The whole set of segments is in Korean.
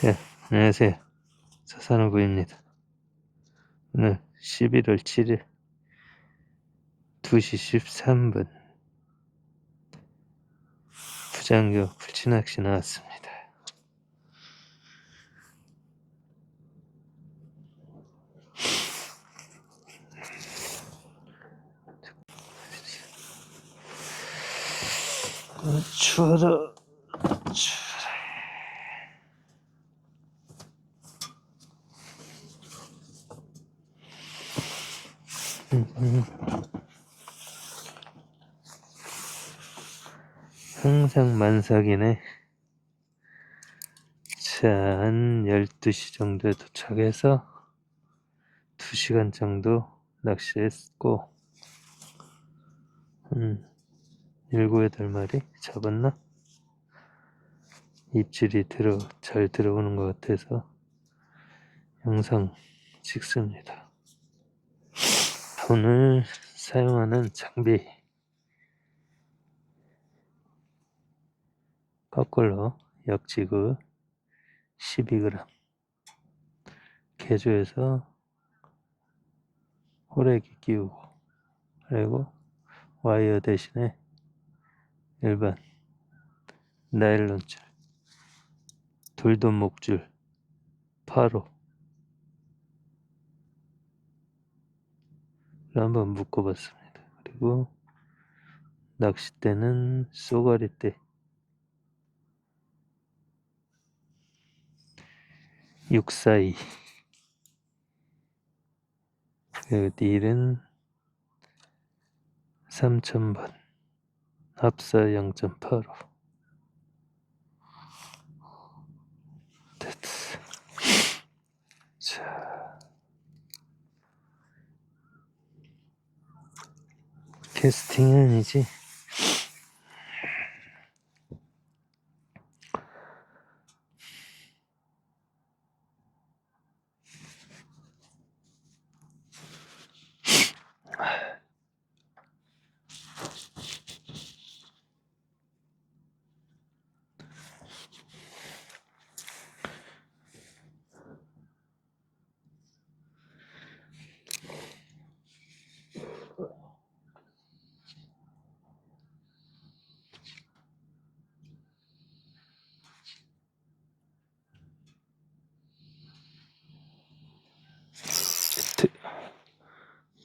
네, 안녕하세요. 서산호부입니다. 오늘 11월 7일 2시 13분 부장교 불치낚시 나왔습니다. 아, 추워라. 추워 항상 만삭이네. 자, 한 12시 정도에 도착해서 2시간 정도 낚시했고, 음, 7, 8마리 잡았나? 입질이 들어, 잘 들어오는 것 같아서 영상 찍습니다. 오늘 사용하는 장비. 거꾸로 역지구 12g 개조해서 호래기 끼우고 그리고 와이어 대신에 일반 나일론줄 돌돔 목줄 8호 한번 묶어봤습니다. 그리고 낚싯대는 쏘가리대. 642 그리고 딜은 3000번. 합사 0.85 됐어 자 캐스팅은 아니지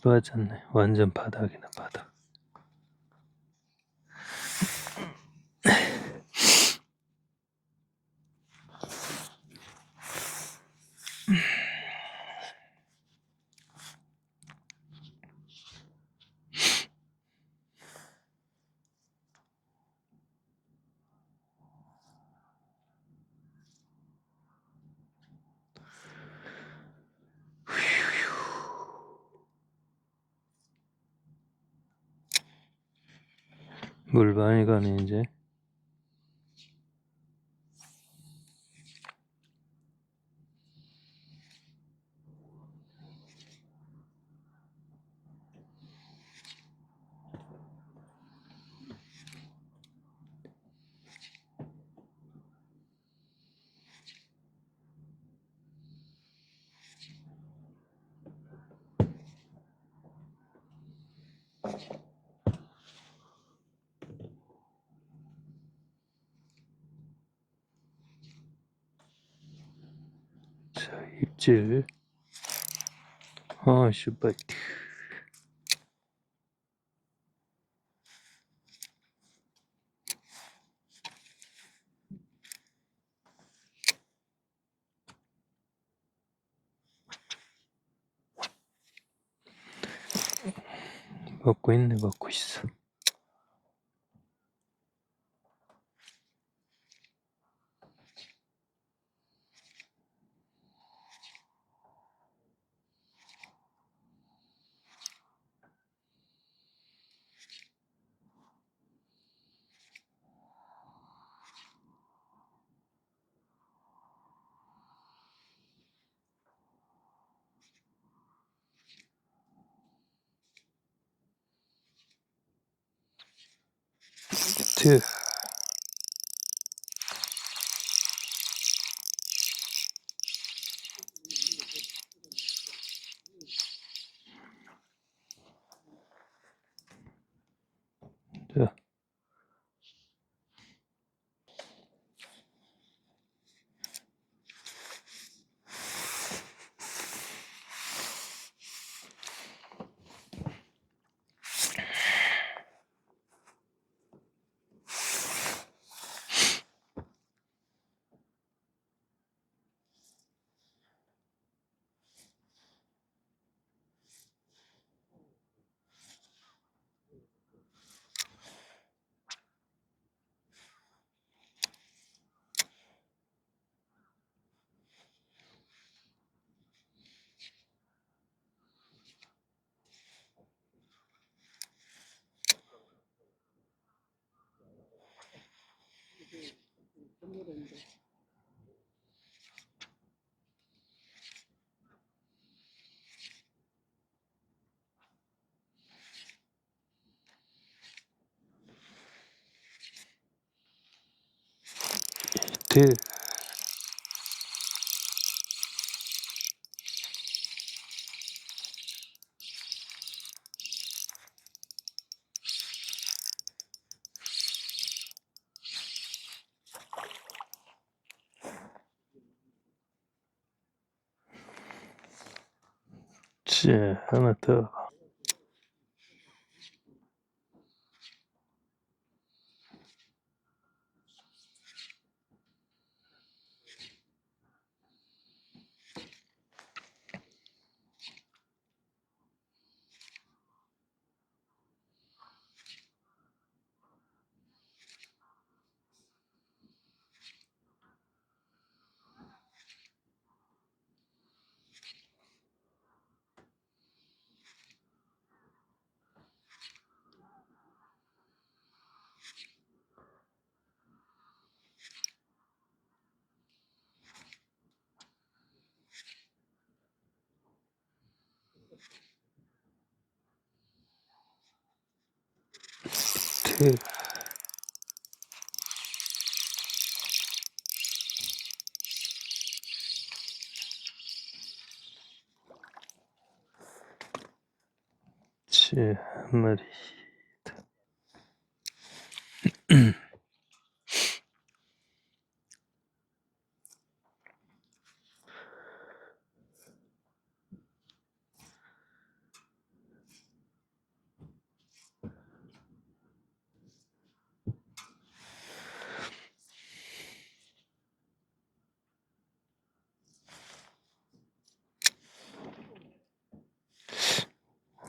빠졌네 완전 바닥이네 바닥 물 많이 가네 이제 자 입질 아 슈퍼 먹고 있네 먹고 있어 트 그런데. 드 자, 하나 더. 드 자, 한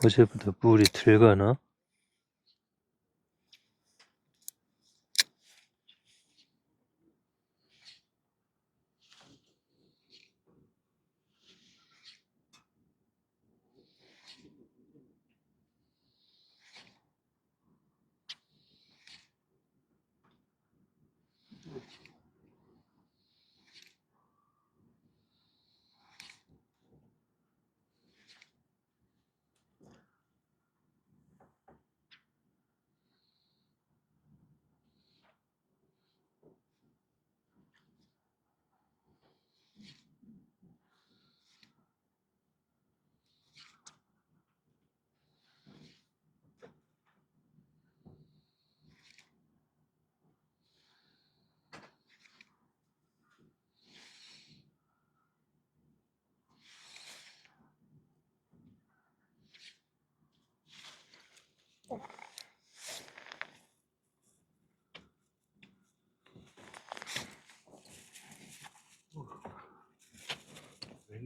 어제보다 물이 덜 가나?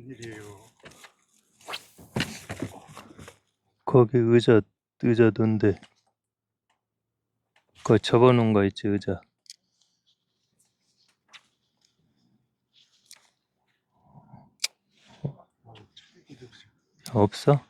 일이에요? 거기 의자, 의자 돈데. 그거 접어놓은 거 있지, 의자. 없어?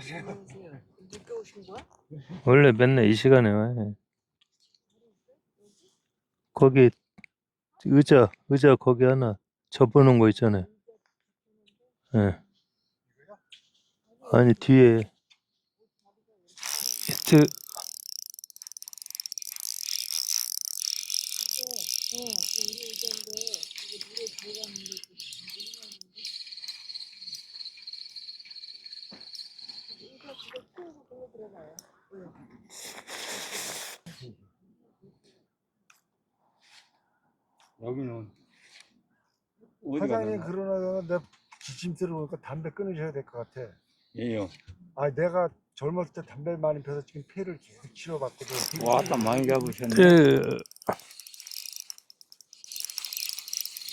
안녕하세요. 늦게 오신 거야? 원래 맨날 이 시간에 와. 거기 의자, 의자 거기 하나 접어놓은 거 있잖아요. 예. 아니, 뒤에 히트, 어, 우리 의자인데 이게 물에 들어갔는데 그 생각인데. 의자 그거 풀고 그거 들어가요. 여기는 어디 사장님 가나? 그러나 내 지침 들어보니까 담배 끊으셔야 될 것 같아. 예요. 아 내가 젊었을 때 담배 많이 피워서 지금 폐를 계속 치료받거든. 왔다 많이 잡으셨네. 그,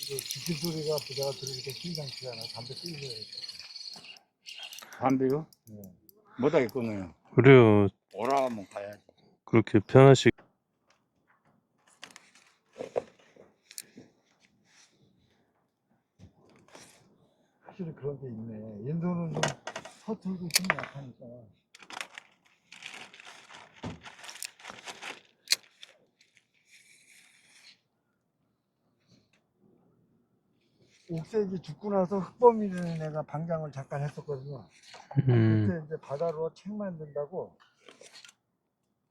이거 지침 소리가 부자가 들으니까 심상치 않아. 담배 끊으셔야 돼. 담배요? 네. 못하게 끊어요. 그래요. 오라 하면 가야지. 그렇게 편하시. 확실히 그런 게 있네. 인도는 좀 서툴고 좀 약하니까. 옥색이 죽고 나서 흑범이라는 애가 방장을 잠깐 했었거든요. 음, 그때 이제 바다로 책 만든다고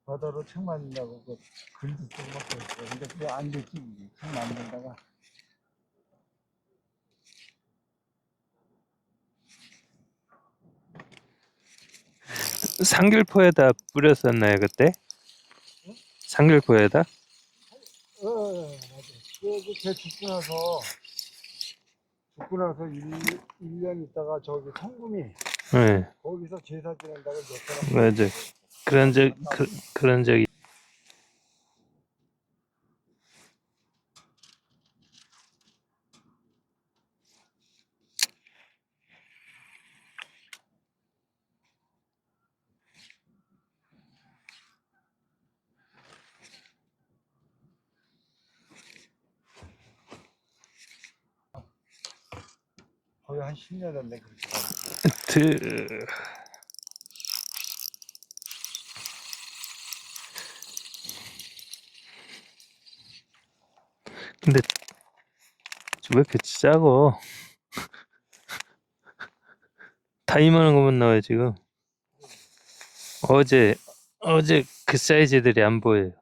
바다로 책 만든다고 그 글도 쓰고 막 그랬어요. 근데 그게 안 됐지. 책 만들다가 삼길포에다 뿌렸었나요 그때? 삼길포에다? 어, 어, 맞아. 그걔 죽고 나서 죽고 나서 1, 일년 있다가 저기 성금이 네, 거기서 제사 지낸다고 몇 사람 맞아. 그런 적 그, 그런 적이. 거의 한 10년 됐네 그렇게. 드... 근데 왜 이렇게 작어? 다 이만한 것만 나와요 지금. 어제 어제 그 사이즈들이 안 보여요.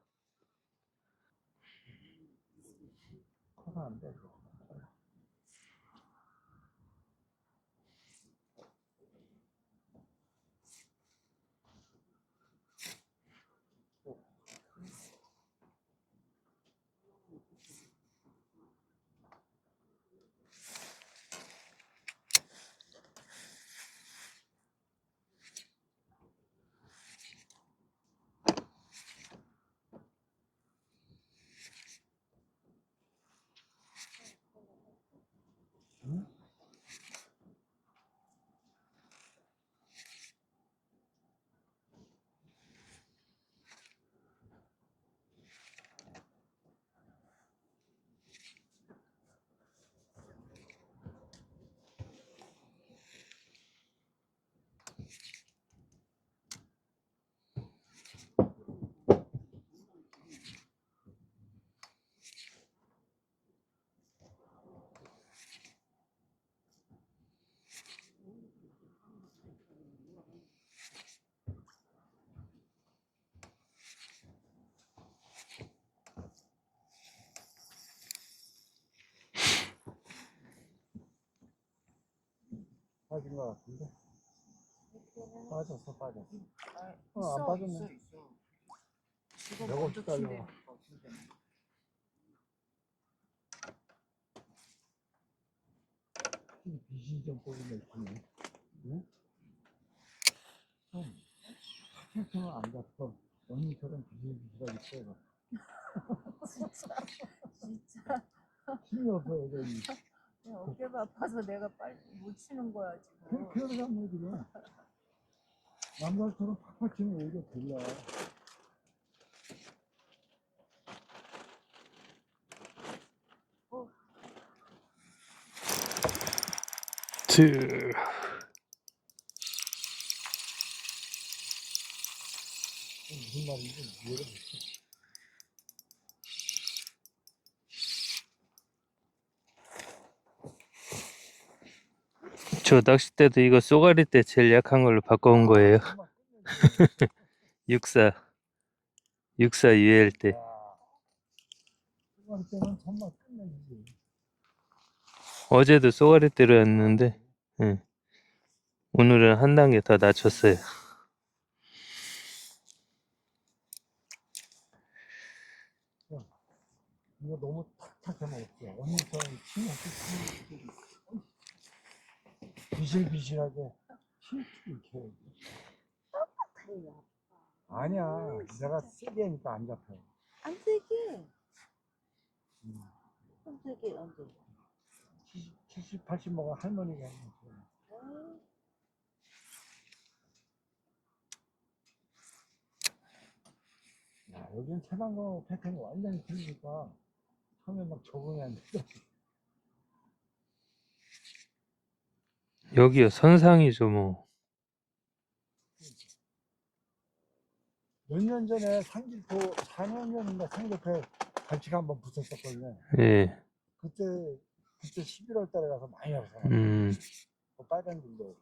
빠진 것 같은데. 빠졌어 빠졌어. 어, 안 빠졌네. 지금 내가 먼저 어떡하려. 친대. 빛이 좀 보이네. 응? 좀 착착하면 안 잡혀. 언니처럼 비실비실하게 써봐. 진짜 진짜 힘이 없어 여전히. 어깨가 아파서 내가 빨리 못 치는 거야 지금. 그렇게 하면 지금. 남자처럼 팍팍 치면 오히려 들려. 드... 무슨 말인지 이해를 못해. 저 낚싯대도 이거 쏘가리 때 제일 약한 걸로 바꿔온 거예요. 64 64 UL 때. 어제도 쏘가리 때렸는데 예. 오늘은 한 단계 더 낮췄어요. 이거 너무 탁탁하면 없어. 언니처럼 치면 끝 비실비실하게 튀 이렇게. 다리가 아니야. 내가 세게 하니까 안 잡혀. 안 되게 음. 안 되게 안 돼. 70, 80 먹은 할머니가 하는 거. 야, 여긴 태반고 패턴이 완전히 틀리니까 처음에 막 적응이 안 돼. 여기요, 선상이죠, 뭐. 몇 년 전에 상길포 4년 전인가 상길포에 갈치가 한번 붙었었거든요. 예, 그때 그때 11월 달에 가서 많이 왔어. 음, 그 빨간 줄로.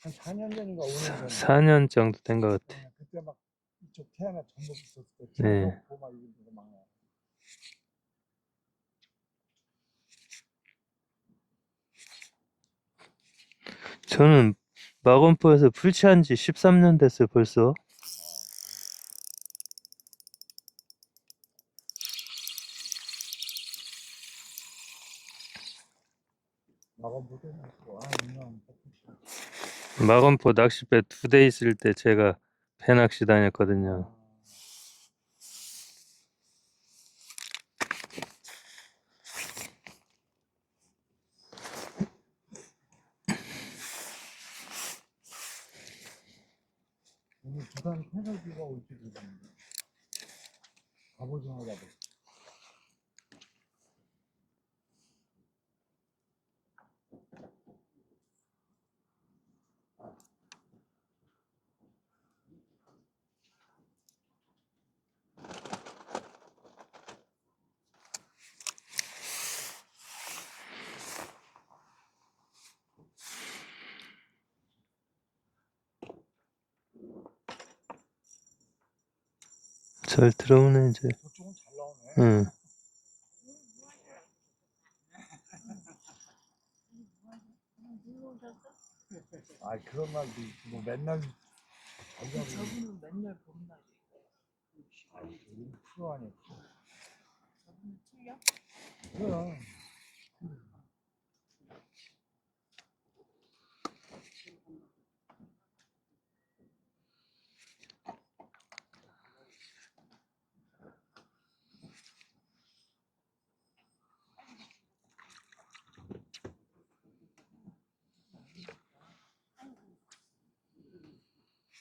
한 4년 전인가 5년 전에. 4년 정도 된 것 같아. 어, 그때 막 이쪽 태안에 전부 붙었을 때 네. 막 이런 데서 막 나와. 저는 마건포에서 풀치한 지 13년 됐어요, 벌써. 마건포 낚싯배 두 대 있을 때 제가 배 낚시 다녔거든요. 부산 해설비가 올지 모르겠는데. 갑오징어 잡을 잘 들어오네, 이제. 응. 아 그런 말도 뭐 맨날 완전 저분은 맨날 봄날이. 아 여기 프로 아니야 프로. 저분은 틀려? 그럼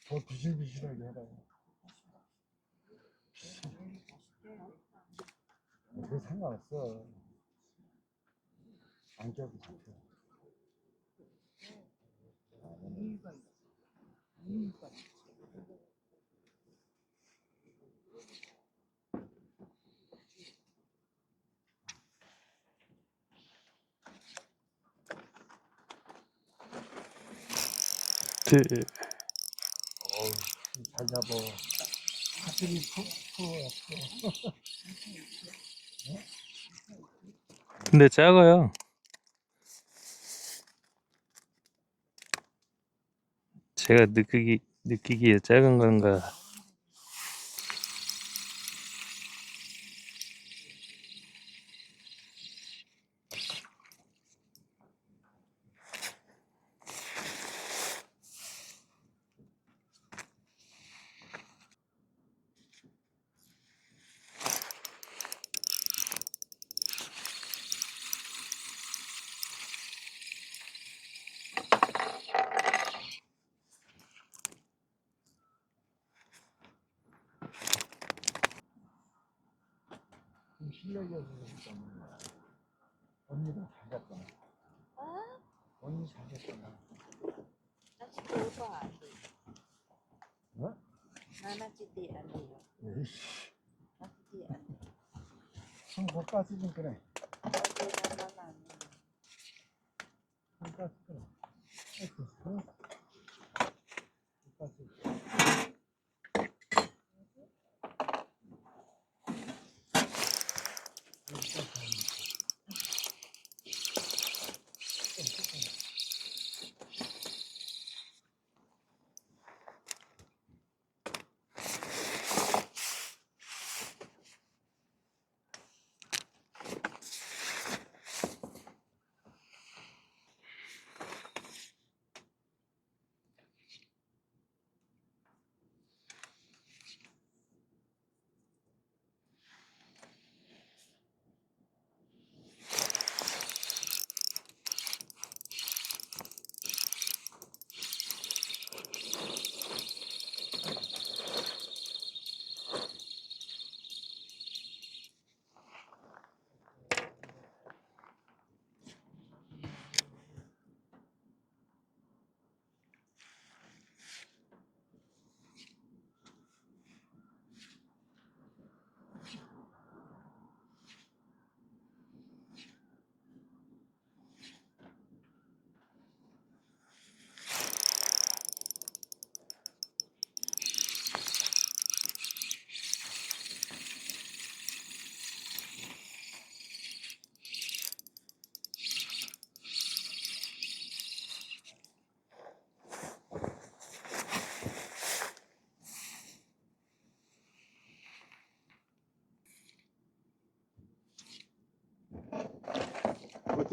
더 비실비실하게 해라 그거 상관없어 안 껴도 좋대. 네. 잡어 하필이 프로야 프로 근데 작아요. 제가 느끼기, 느끼기에 작은 건가. 좀 실력이어서 그렇잖아 언니가 잘 잡잖아 아? 언니 잘 잡잖아 나 진짜 오빠 안 돼. 어? 나나 진짜 안 돼요. 에이씨 나 진짜 안 돼. 손못 빠지긴 그래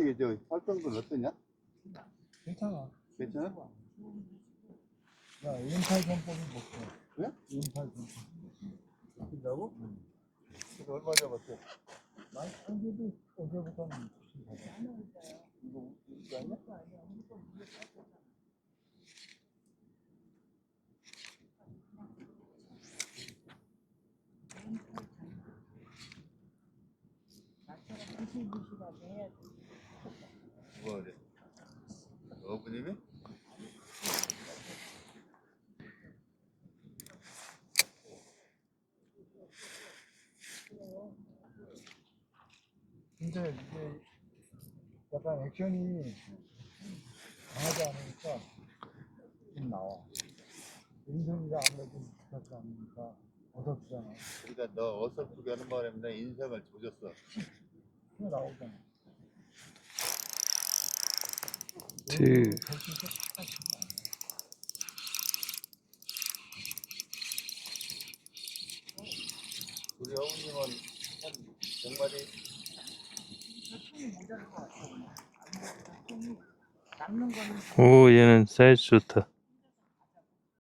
어떻게 저 활동은 어떠냐? 괜찮아. 괜찮아? 야, 인팔 전법이 먹고. 왜? 인팔 전법. 바뀐다고? 그거 얼마 잡았어? 많이 안 돼도 어제부터는. 이거 이거 아니야? 나처럼 부실부실하게 해야 돼. 뭐가 그래? 어부님이? 근데 이게 약간 액션이 강하지 않으니까 좀 나와. 인성이가 아무래도 좋지 않으니까 어설프잖아. 그러니까 너 어설프게 하는 바람에 내 인생을 조졌어. 그게 나오잖아. 그 우리 어부님은 한 정말이 손이 모자랄 것 같아. 아무래도 손이 남는 거는 오 얘는 사이즈 좋다